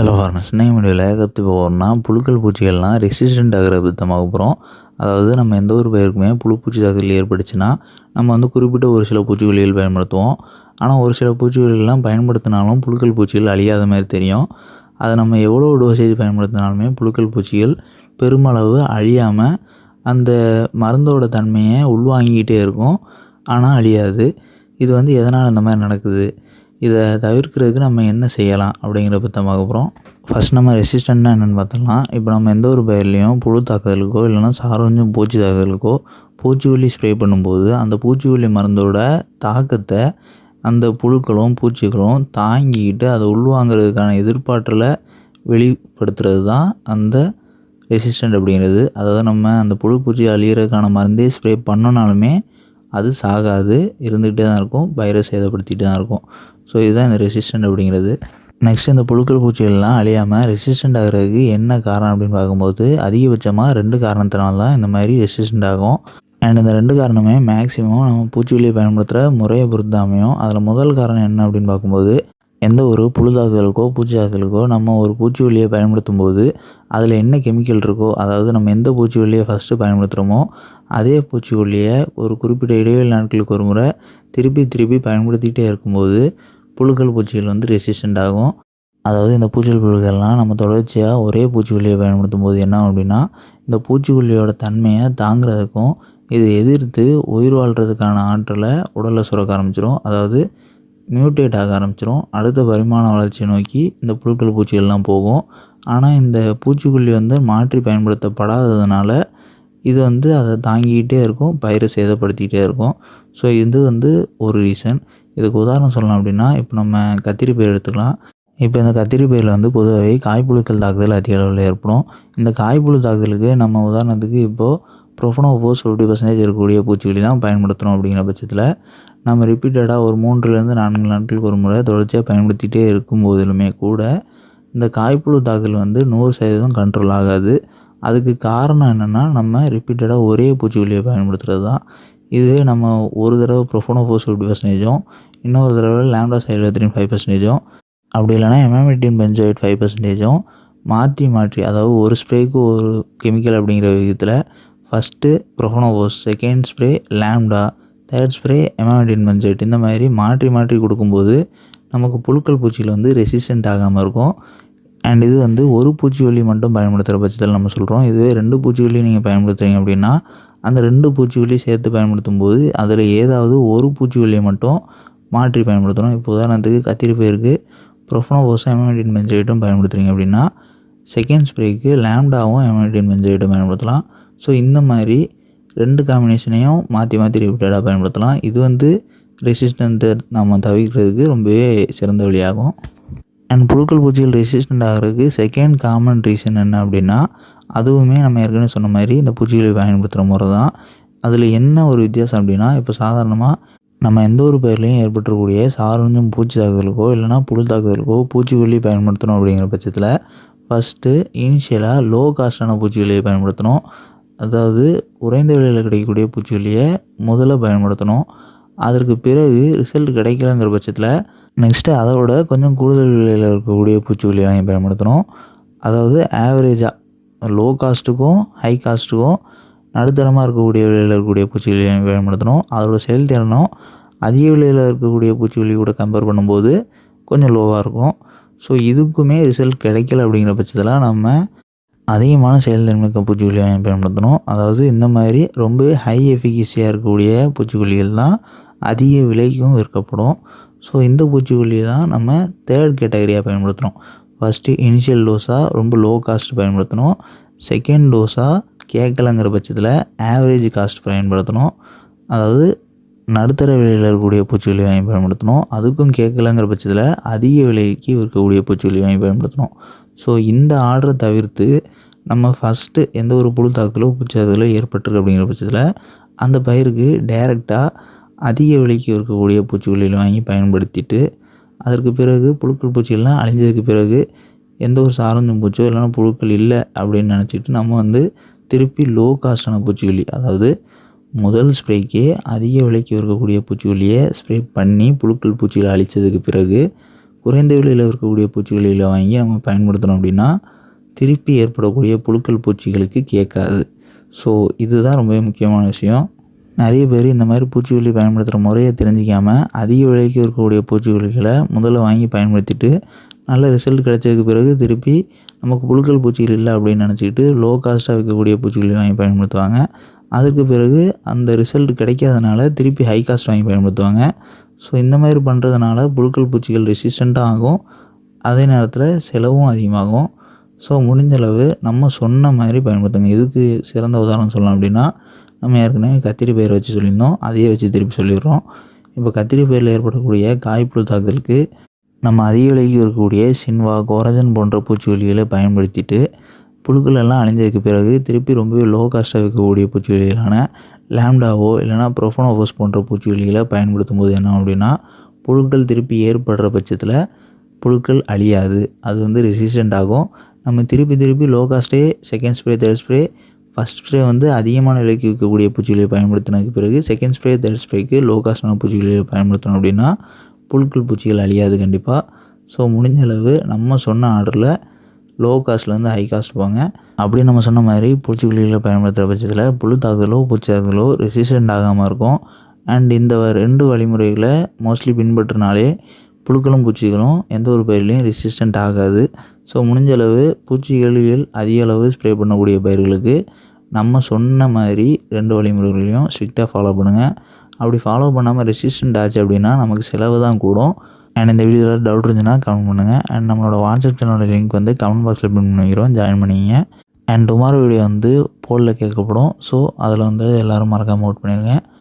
Hello இன்னைக்கு வீடியோவில் எதை பற்றி போகிறோம்னா புழுக்கள் பூச்சிகள்லாம் ரெசிஸ்டண்ட் ஆகிற விதமாக போகிறோம் அதாவது நம்ம எந்த ஒரு பயிருக்குமே புழு பூச்சி தாக்குதல் ஏற்பட்டுச்சுன்னா நம்ம வந்து குறிப்பிட்ட ஒரு சில பூச்சிக்கொல்லிகள் பயன்படுத்துவோம். ஆனால் ஒரு சில பூச்சிக்கொல்லிகள்லாம் பயன்படுத்தினாலும் புழுக்கள் பூச்சிகள் அழியாத மாதிரி தெரியும். அதை நம்ம எவ்வளோ டோசேஜ் பயன்படுத்தினாலுமே புழுக்கள் பூச்சிகள் பெருமளவு அழியாமல் அந்த மருந்தோட தன்மையை உள்வாங்கிக்கிட்டே இருக்கும். ஆனால் அழியாது. இது வந்து எதனால் இந்த மாதிரி நடக்குது? இதை தவிர்க்கிறதுக்கு நம்ம என்ன செய்யலாம் அப்படிங்கிற பற்றி பார்க்க போகிறோம் ஃபஸ்ட் நம்ம ரெசிஸ்டண்ட்னா என்னென்னு பார்த்தோம்னா இப்போ நம்ம எந்த ஒரு பயிர்லேயும் புழு தாக்குதலுக்கோ இல்லைன்னா சாரோஞ்சும் பூச்சி தாக்குதலுக்கோ பூச்சிக்கொல்லி ஸ்ப்ரே பண்ணும்போது அந்த பூச்சிக்கொல்லி மருந்தோட தாக்கத்தை அந்த புழுக்களும் பூச்சிகளும் தாங்கிக்கிட்டு அதை உள்வாங்கிறதுக்கான எதிர்பார்த்தலை வெளிப்படுத்துறது தான் அந்த ரெசிஸ்டண்ட் அப்படிங்கிறது. அதாவது நம்ம அந்த புழு பூச்சி அழியிறதுக்கான மருந்தே ஸ்ப்ரே பண்ணனாலுமே அது சாகாது இருந்துக்கிட்டே தான் இருக்கும் வைரஸ் சேதப்படுத்திட்டு தான் இருக்கும். ஸோ இதுதான் இந்த ரெசிஸ்டண்ட் அப்படிங்கிறது. நெக்ஸ்ட் இந்த புழுக்கள் பூச்சிகள்லாம் அழியாமல் ரெசிஸ்டண்ட் ஆகிறதுக்கு என்ன காரணம் அப்படின்னு பார்க்கும்போது அதிகபட்சமாக ரெண்டு காரணத்தினால தான் இந்த மாதிரி ரெசிஸ்டண்ட் ஆகும். அண்ட் இந்த ரெண்டு காரணமே மேக்ஸிமம் நம்ம பூச்சிக்கொல்லியை பயன்படுத்துகிற முறையை பொறுத்து அமையும். அதில் முதல் காரணம் என்ன அப்படின்னு பார்க்கும்போது எந்த ஒரு புழுதாக்குதலுக்கோ பூச்சி நம்ம ஒரு பூச்சிக்கொல்லியை பயன்படுத்தும் போது அதில் என்ன கெமிக்கல் இருக்கோ அதாவது நம்ம எந்த பூச்சிக்கொல்லியை ஃபஸ்ட்டு பயன்படுத்துகிறோமோ அதே பூச்சிக்கொல்லியை ஒரு குறிப்பிட்ட இடைவெளி நாட்களுக்கு ஒரு முறை திருப்பி திருப்பி பயன்படுத்திக்கிட்டே இருக்கும்போது புழுக்கள் பூச்சிகள் வந்து ரெசிஸ்டண்ட் ஆகும். அதாவது இந்த பூச்சிகள் புழுக்கள்லாம் நம்ம தொடர்ச்சியாக ஒரே பூச்சிக்கொல்லியை பயன்படுத்தும் போது என்ன அப்படின்னா இந்த பூச்சிக்கொல்லியோட தன்மையை தாங்கிறதுக்கும் இதை எதிர்த்து உயிர் வாழ்கிறதுக்கான ஆற்றலை உடலில் சுரக்க ஆரம்பிச்சிடும் அதாவது மியூட்டேட் ஆக ஆரம்பிச்சிடும் அடுத்த பரிமாண வளர்ச்சியை நோக்கி இந்த புழுக்கள் பூச்சிகள்லாம் போகும். ஆனால் இந்த பூச்சிக்கொல்லி வந்து மாற்றி பயன்படுத்தப்படாததுனால இது வந்து அதை தாங்கிக்கிட்டே இருக்கும் பயிரை சேதப்படுத்திக்கிட்டே இருக்கும். ஸோ இது வந்து ஒரு ரீசன் இதுக்கு உதாரணம் சொல்லலாம் அப்படின்னா இப்போ நம்ம கத்திரி பயிர் எடுத்துக்கலாம். இப்போ இந்த கத்திரி பயிரில் வந்து பொதுவாகவே காய்ப்புழுக்கள் தாக்குதல் அதிக அளவில் ஏற்படும். இந்த காய்ப்புழு தாக்குதலுக்கு நம்ம உதாரணத்துக்கு இப்போது ப்ரொஃபனோபோஸ் ஃபிஃப்டி பர்சன்டேஜ் இருக்கக்கூடிய பூச்சிக்கொல்லி தான் பயன்படுத்துகிறோம் அப்படிங்கிற பட்சத்தில் நம்ம ரிப்பீட்டடாக ஒரு மூன்றுலேருந்து நான்கு நாட்களுக்கு ஒரு முறை தொடர்ச்சியாக பயன்படுத்திகிட்டே இருக்கும் போதிலுமே கூட இந்த காய்ப்புழு தாக்குதல் வந்து நூறு சதவீதம் கண்ட்ரோல் ஆகாது. அதுக்கு காரணம் என்னென்னா நம்ம ரிப்பீட்டடாக ஒரே பூச்சிக்கொல்லியை பயன்படுத்துகிறது தான் இதுவே நம்ம ஒரு தடவை ப்ரொஃபோனோஃபோஸ் ஃபிஃப்டி பர்சன்டேஜும் இன்னொரு தடவை லேம்டா சைலோத்ரின் ஃபைவ் பர்சன்டேஜும் அப்படி இல்லைனா எமாமெட்டின் பென்ஜோயிட் ஃபைவ் பர்சன்டேஜும் மாற்றி மாற்றி அதாவது ஒரு ஸ்ப்ரேக்கு ஒரு கெமிக்கல் அப்படிங்கிற விதத்தில் first profenofos second spray lambda third spray emamectin benzoate இந்த மாதிரி மாற்றி மாற்றி கொடுக்கும்போது நமக்கு புழுக்கள் பூச்சியில் வந்து ரெசிஸ்டண்ட் ஆகாமல் இருக்கும். அண்ட் இது வந்து ஒரு பூச்சிக்கொல்லி மட்டும் பயன்படுத்துகிற பட்சத்தில் நம்ம சொல்கிறோம் இதுவே ரெண்டு பூச்சிக்கொல்லி நீங்கள் பயன்படுத்துகிறீங்க அப்படின்னா அந்த ரெண்டு பூச்சிக்கொல்லி சேர்த்து பயன்படுத்தும் போது அதில் ஏதாவது ஒரு பூச்சிக்கொல்லியை மட்டும் மாற்றி பயன்படுத்தணும். இப்போ உதாரணத்துக்கு கத்திரி பயிருக்கு ப்ரொஃபனோபோஸும் எமனிட்டின் பென்சைட்டும் பயன்படுத்துகிறீங்க அப்படின்னா செகண்ட் ஸ்ப்ரேக்கு லேம்டாவும் எமனிட்டின் பென்சைட்டும் பயன்படுத்தலாம். ஸோ இந்த மாதிரி ரெண்டு காம்பினேஷனையும் மாற்றி மாற்றி ரிப்பீட்டடாக பயன்படுத்தலாம். இது வந்து ரெசிஸ்டண்ட்டு நம்ம தவிர்க்கிறதுக்கு ரொம்பவே சிறந்த வழியாகும். அண்ட் புழுக்கள் பூச்சிகள் ரெசிஸ்டண்ட் ஆகிறதுக்கு செகண்ட் காமன் ரீசன் என்ன அப்படின்னா அதுவுமே நம்ம ஏற்கனவே சொன்ன மாதிரி இந்த பூச்சிகளை பயன்படுத்துகிற முறை தான் அதில் என்ன ஒரு வித்தியாசம் அப்படின்னா இப்போ சாதாரணமாக நம்ம எந்த ஒரு பயிர்லையும் ஏற்பட்டுக்கூடிய சாரஞ்சும் பூச்சி தாக்குதலுக்கோ இல்லைனா புழு தாக்குதலுக்கோ பூச்சிக்கொல்லி பயன்படுத்தணும் அப்படிங்கிற பட்சத்தில் ஃபஸ்ட்டு இனிஷியலாக லோ காஸ்டான பூச்சிக்கொல்லியை பயன்படுத்தணும். அதாவது குறைந்த விலையில் கிடைக்கக்கூடிய பூச்சிக்கொல்லியை முதல்ல பயன்படுத்தணும். அதற்கு பிறகு ரிசல்ட் கிடைக்கலங்கிற பட்சத்தில் நெக்ஸ்ட்டு அதோட கொஞ்சம் கூடுதல் விலையில் இருக்கக்கூடிய பூச்சிக்கொல்லி வாங்கி பயன்படுத்தணும். அதாவது ஆவரேஜாக லோ காஸ்ட்டுக்கும் ஹை காஸ்ட்டுக்கும் நடுத்தரமாக இருக்கக்கூடிய விலையில் இருக்கக்கூடிய பூச்சிக்கொல்லி வாங்கி பயன்படுத்தணும். அதோட செயல்திறனும் அதிக விலையில் இருக்கக்கூடிய பூச்சிக்கொல்லி கூட கம்பேர் பண்ணும்போது கொஞ்சம் லோவாக இருக்கும். ஸோ இதுக்குமே ரிசல்ட் கிடைக்கல அப்படிங்கிற பட்சத்தில் நம்ம அதிகமான செயல்திறன்மிக்க பூச்சிக்கொல்லி வாங்கி பயன்படுத்தணும். அதாவது இந்த மாதிரி ரொம்பவே ஹை எஃபிகசியாக இருக்கக்கூடிய பூச்சிக்கொல்லிகள் தான் அதிக விலைக்கும் விற்கப்படும். ஸோ இந்த பூச்சிக்கொல்லி தான் நம்ம தேர்ட் கேட்டகரியாக பயன்படுத்துகிறோம் ஃபஸ்ட்டு இனிஷியல் டோஸாக ரொம்ப லோ காஸ்ட் பயன்படுத்தணும். செகண்ட் டோஸாக கேட்கலங்கிற பட்சத்தில் ஆவரேஜ் காஸ்ட் பயன்படுத்தணும். அதாவது நடுத்தர விலையில் இருக்கக்கூடிய பூச்சிக்கொல்லி வாங்கி பயன்படுத்தணும். அதுக்கும் கேட்கலங்கிற பட்சத்தில் அதிக விலைக்கு இருக்கக்கூடிய பூச்சிக்கொல்லி வாங்கி பயன்படுத்தணும். ஸோ இந்த ஆர்டரை தவிர்த்து நம்ம ஃபஸ்ட்டு எந்த ஒரு புழு தாக்குதலோ பூச்சாதலோ ஏற்பட்டிருக்கு அப்படிங்கிற பட்சத்தில் அந்த பயிருக்கு டைரெக்டாக அதிக விலைக்கு இருக்கக்கூடிய பூச்சிக்கொல்லிகள் வாங்கி பயன்படுத்திட்டு அதற்கு பிறகு புழுக்கள் பூச்சிகள்லாம் அழிஞ்சதுக்கு பிறகு எந்த ஒரு சாரஞ்சும் பூச்சோ இல்லைனா புழுக்கள் இல்லை அப்படின்னு நினச்சிட்டு நம்ம வந்து திருப்பி லோ காஸ்டான பூச்சிக்கொல்லி அதாவது முதல் ஸ்ப்ரேக்கே அதிக விலைக்கு இருக்கக்கூடிய பூச்சிக்கொல்லியை ஸ்ப்ரே பண்ணி புழுக்கள் பூச்சிகளை அழித்ததுக்கு பிறகு குறைந்த விலையில் இருக்கக்கூடிய பூச்சிக்கொல்லிகளை வாங்கி நம்ம பயன்படுத்தினோம் அப்படின்னா திருப்பி ஏற்படக்கூடிய புழுக்கள் பூச்சிகளுக்கு கேட்காது. ஸோ இதுதான் ரொம்பவே முக்கியமான விஷயம். நிறைய பேர் இந்த மாதிரி பூச்சிக்கொல்லி பயன்படுத்துகிற முறையை தெரிஞ்சிக்காமல் அதிக விலைக்கு இருக்கக்கூடிய பூச்சிக்கொல்லிகளை முதல்ல வாங்கி பயன்படுத்திட்டு நல்ல ரிசல்ட் கிடைச்சதுக்கு பிறகு திருப்பி நமக்கு புழுக்கள் பூச்சிகள் இல்லை அப்படின்னு நினச்சிக்கிட்டு லோ காஸ்ட்டாக விற்கக்கூடிய பூச்சிக்கொல்லி வாங்கி பயன்படுத்துவாங்க. அதுக்கு பிறகு அந்த ரிசல்ட் கிடைக்காதனால திருப்பி ஹை காஸ்ட் வாங்கி பயன்படுத்துவாங்க. ஸோ இந்த மாதிரி பண்ணுறதுனால புழுக்கள் பூச்சிகள் ரெசிஸ்டண்ட்டாக ஆகும். அதே நேரத்தில் செலவும் அதிகமாகும். ஸோ முடிஞ்சளவு நம்ம சொன்ன மாதிரி பயன்படுத்துங்க. இதுக்கு சிறந்த உதாரணம் சொல்லலாம் அப்படின்னா நம்ம ஏற்கனவே கத்திரி பயிரை வச்சு சொல்லியிருந்தோம். அதையே வச்சு திருப்பி சொல்லிடுறோம். இப்போ கத்திரி பயிரில் ஏற்படக்கூடிய காய்ப்புழு தாக்குதலுக்கு நம்ம அதிக விலைக்கு இருக்கக்கூடிய சின்வா கோரஜன் போன்ற பூச்சிக்கொல்லிகளை பயன்படுத்திட்டு புழுக்கள் எல்லாம் அழிஞ்சதுக்கு பிறகு திருப்பி ரொம்பவே லோ காஸ்ட்டாக விற்கக்கூடிய பூச்சிக்கொல்லிகளான லேம்டாவோ இல்லைனா ப்ரொஃபனோஃபோஸ் போன்ற பூச்சிக்கொல்லிகளை பயன்படுத்தும் போது என்ன அப்படின்னா புழுக்கள் திருப்பி ஏற்படுற பட்சத்தில் புழுக்கள் அழியாது. அது வந்து ரெசிஸ்டண்ட் ஆகும். நம்ம திருப்பி திருப்பி low காஸ்ட்டே second spray third spray first spray வந்து அதிகமான விலைக்கு விற்கக்கூடிய பூச்சிகளை பயன்படுத்தினதுக்கு பிறகு செகண்ட் ஸ்ப்ரே தேர்ட் ஸ்ப்ரேக்கு லோ காஸ்டான பூச்சிகளை பயன்படுத்தணும் அப்படின்னா புழுக்கள் பூச்சிகள் அழியாது கண்டிப்பாக ஸோ முடிஞ்ச அளவு நம்ம சொன்ன ஆர்டரில் லோ காஸ்ட்லேருந்து ஹை காஸ்ட் போங்க. அப்படி நம்ம சொன்ன மாதிரி பூச்சிக்கொல்லிகளை பயன்படுத்துகிற பட்சத்தில் புழு தாக்குதலோ பூச்சி தாக்குதலோ ரெசிஸ்டண்ட் ஆகாமல் இருக்கும். அண்ட் இந்த ரெண்டு வழிமுறைகளை மோஸ்ட்லி பின்பற்றினாலே புழுக்களும் பூச்சிகளும் எந்த ஒரு பயிர்லையும் ரெசிஸ்டண்ட் ஆகாது. ஸோ முடிஞ்ச அளவு பூச்சிகளில் அதிக அளவு ஸ்ப்ரே பண்ணக்கூடிய பயிர்களுக்கு நம்ம சொன்ன மாதிரி ரெண்டு வழிமுறைகளையும் ஸ்ட்ரிக்டாக ஃபாலோ பண்ணுங்கள் அப்படி ஃபாலோ பண்ணாமல் ரெசிஸ்டண்ட் ஆச்சு அப்படின்னா நமக்கு செலவு தான் கூடும். அண்ட் இந்த வீடியோவில் டவுட் இருந்துச்சுன்னா கமெண்ட் பண்ணுங்கள் அண்ட் நம்மளோட வாட்ஸ்அப் சேனலோட லிங்க் வந்து கமெண்ட் பாக்ஸில் பின் பண்ணிக்கிறோம். ஜாயின் பண்ணிங்க. அண்ட் டுமாரோ வீடியோ வந்து போலில் கேட்கப்படும். ஸோ அதில் வந்து எல்லோரும் மறக்காமல் ஓட் பண்ணிடுங்க